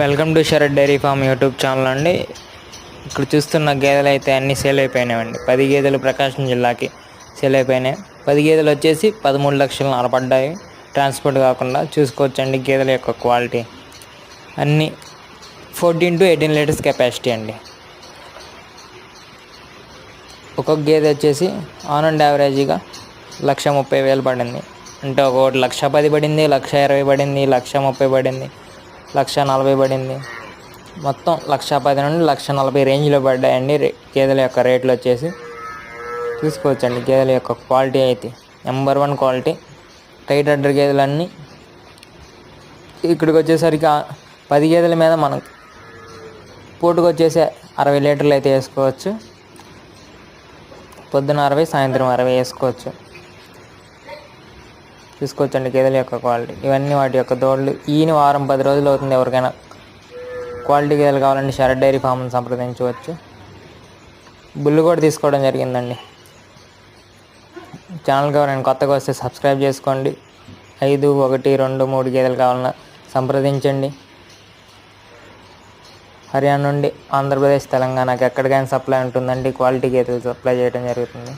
Welcome to Sharath dairy farm YouTube channel అండి. ఇక్కడ చూస్తున్న గేదెలు అయితే అన్ని సేల్ అయిపోయినాయండి. పది గేదెలు ప్రకాశం జిల్లాకి సేల్ అయిపోయినాయి. పది గేదెలు వచ్చేసి పదమూడు లక్షలు నలపడ్డాయి ట్రాన్స్పోర్ట్ కాకుండా చూసుకోవచ్చండి గేదెల యొక్క క్వాలిటీ. అన్నీ fourteen to eighteen litres capacity అండి. ఒక్కొక్క గేదె వచ్చేసి ఆన్ అండ్ యావరేజ్గా లక్ష ముప్పై వేలు పడింది. అంటే ఒకటి లక్ష పది పడింది లక్ష ఇరవై పడింది లక్ష ముప్పై పడింది. లక్ష నలభై పడింది. మొత్తం లక్ష పది నుండి లక్ష నలభై రేంజ్లో పడ్డాయండి. గేదెల యొక్క రేట్లు వచ్చేసి చూసుకోవచ్చండి. గేదెల యొక్క క్వాలిటీ అయితే number one quality. Tight udder గేదెలన్నీ ఇక్కడికి వచ్చేసరికి పది గేదెల మీద మనం పూటకు వచ్చేసి అరవై లీటర్లు అయితే వేసుకోవచ్చు. పొద్దున అరవై సాయంత్రం అరవై వేసుకోవచ్చు. చూసుకోవచ్చండి గేదెల యొక్క క్వాలిటీ. ఇవన్నీ వాటి యొక్క దోళ్ళు. ఈయన వారం పది రోజులు అవుతుంది ఎవరికైనా. క్వాలిటీ గేదెలు కావాలంటే షరడ్ డైరీ ఫామ్ని సంప్రదించవచ్చు. బుల్లు కూడా తీసుకోవడం జరిగిందండి. ఛానల్కి ఎవరైనా కొత్తగా వస్తే సబ్స్క్రైబ్ చేసుకోండి. ఐదు ఒకటి రెండు మూడు గేదెలు కావాలన్నా సంప్రదించండి. హర్యానా నుండి ఆంధ్రప్రదేశ్ తెలంగాణకి ఎక్కడికైనా సప్లై ఉంటుందండి. క్వాలిటీ గేదెలు సప్లై చేయడం జరుగుతుంది.